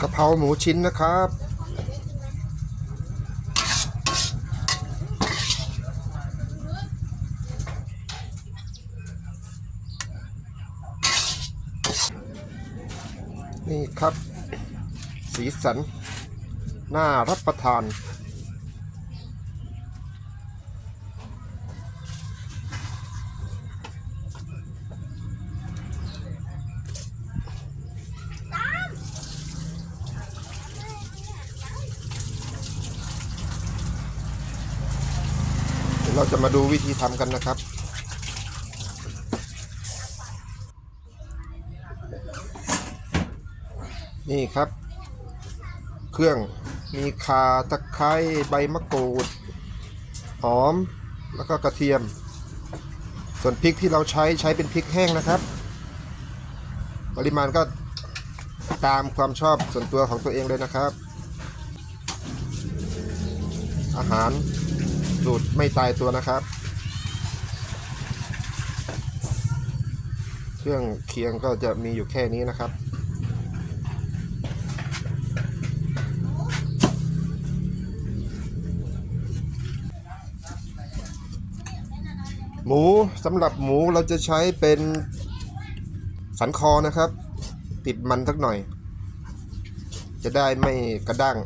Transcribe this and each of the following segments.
กะเพราหมูชิ้นนะครับ นี่ครับ สีสัน น่ารับประทาน เราจะมาดูวิธีทำกันนะครับ นี่ครับ เครื่องมีข่าตะไคร้ใบมะกรูด หอมแล้วก็กระเทียม ส่วนพริกที่เราใช้ใช้เป็นพริกแห้งนะครับ ปริมาณก็ตามความชอบส่วนตัวของตัวเองเลยนะครับ อาหาร สูตรไม่ตายตัวนะครับ เครื่องเคียงก็จะมีอยู่แค่นี้นะครับ หมูสำหรับหมูเราจะใช้เป็นสันคอนะครับ ติดมันสักหน่อย จะได้ไม่กระด้าง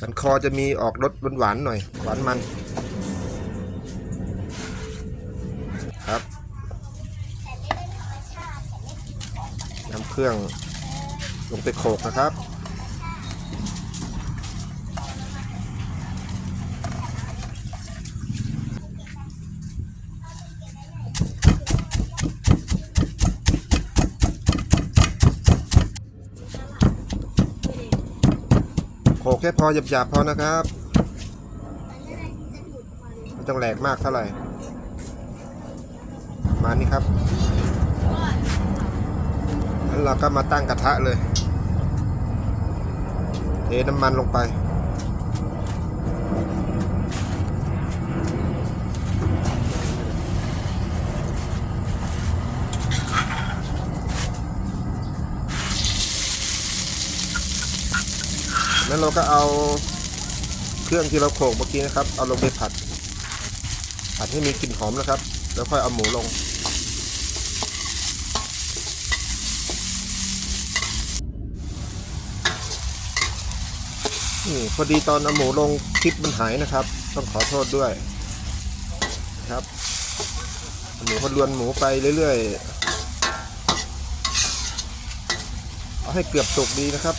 สันคอจะมีออกรสหวานๆหน่อย หวานมันครับนำเครื่องลงไปโขกนะครับ ค่พอหยาบๆพอนะครับไม่ต้องแหลกมากเท่าไหร่มานี้ครับแล้วเราก็มาตั้งกระทะเลย เทน้ำมันลงไป แล้วเราก็เอาเครื่องที่เราโขลกเมื่อกี้นะครับ เอาลงไปผัด ผัดให้มีกลิ่นหอมนะครับ แล้วค่อยเอาหมูลง นี่พอดีตอนเอาหมูลงคลิปมันหายนะครับ ต้องขอโทษด้วยนะครับ หมูพอลวนหมูไปเรื่อยๆ เอาให้เกือบสุกดีนะครับ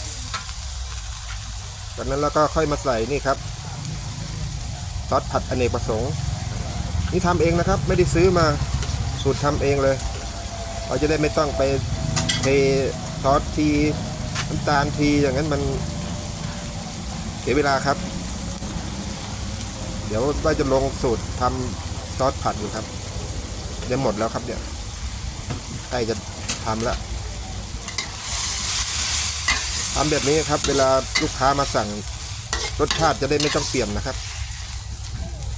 จากนั้นเราก็ค่อยมาใส่นี่ครับซอสผัดอเนกประสงค์ นี่ทำเองนะครับ ไม่ได้ซื้อมาสูตรทำเองเลย เราจะได้ไม่ต้องไปเทซอสทีน้ำตาลทีอย่างนั้นมันเสียเวลาครับ เดี๋ยวว่าจะลงสูตรทำซอสผัดอยู่ครับเดี๋ยวหมดแล้วครับเนี่ยใกล้จะทำแล้ว ทำแบบนี้ครับ เวลาลูกค้ามาสั่งรสชาติจะได้ไม่ต้องเปลี่ยนนะครับ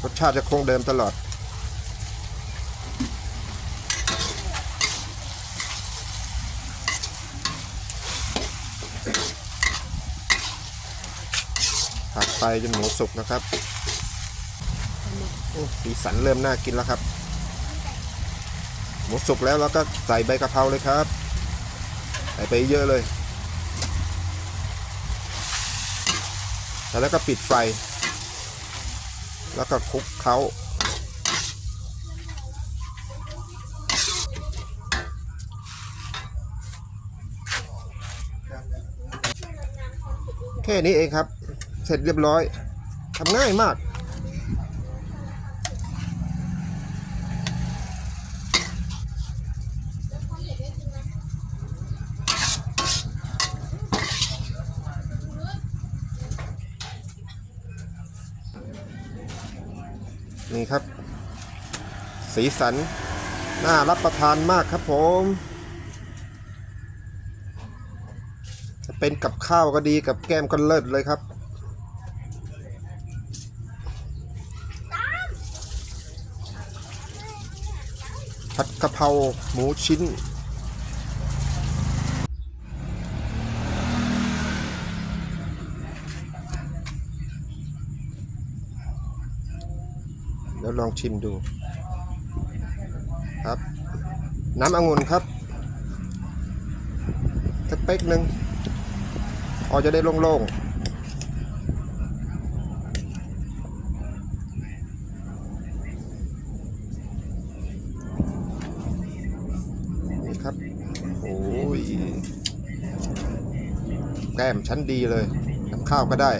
รสชาติจะคงเดิมตลอด ผัดไปจนหมูสุกนะครับอ้สีสันเริ่มน่ากินแล้วครับหมูสุกแล้วเราก็ใส่ใบกะเพราเลยครับ ใส่ไปเยอะเลย แล้วก็ปิดไฟ แล้วก็คลุกเขาแค่นี้เองครับ เสร็จเรียบร้อยทำง่ายมาก นี่ครับ สีสัน น่ารับประทานมากครับผม จะเป็นกับข้าวก็ดีกับแก้มก็เลิศเลยครับผัดกะเพราหมูชิ้น เดี๋ยวลองชิมดู ครับ น้ำองุ่นครับสักเป๊กหนึ่งพอจะได้โล่งๆ นี่ครับ โอ้ยแก้มชั้นดีเลยกับข้าวก็ได้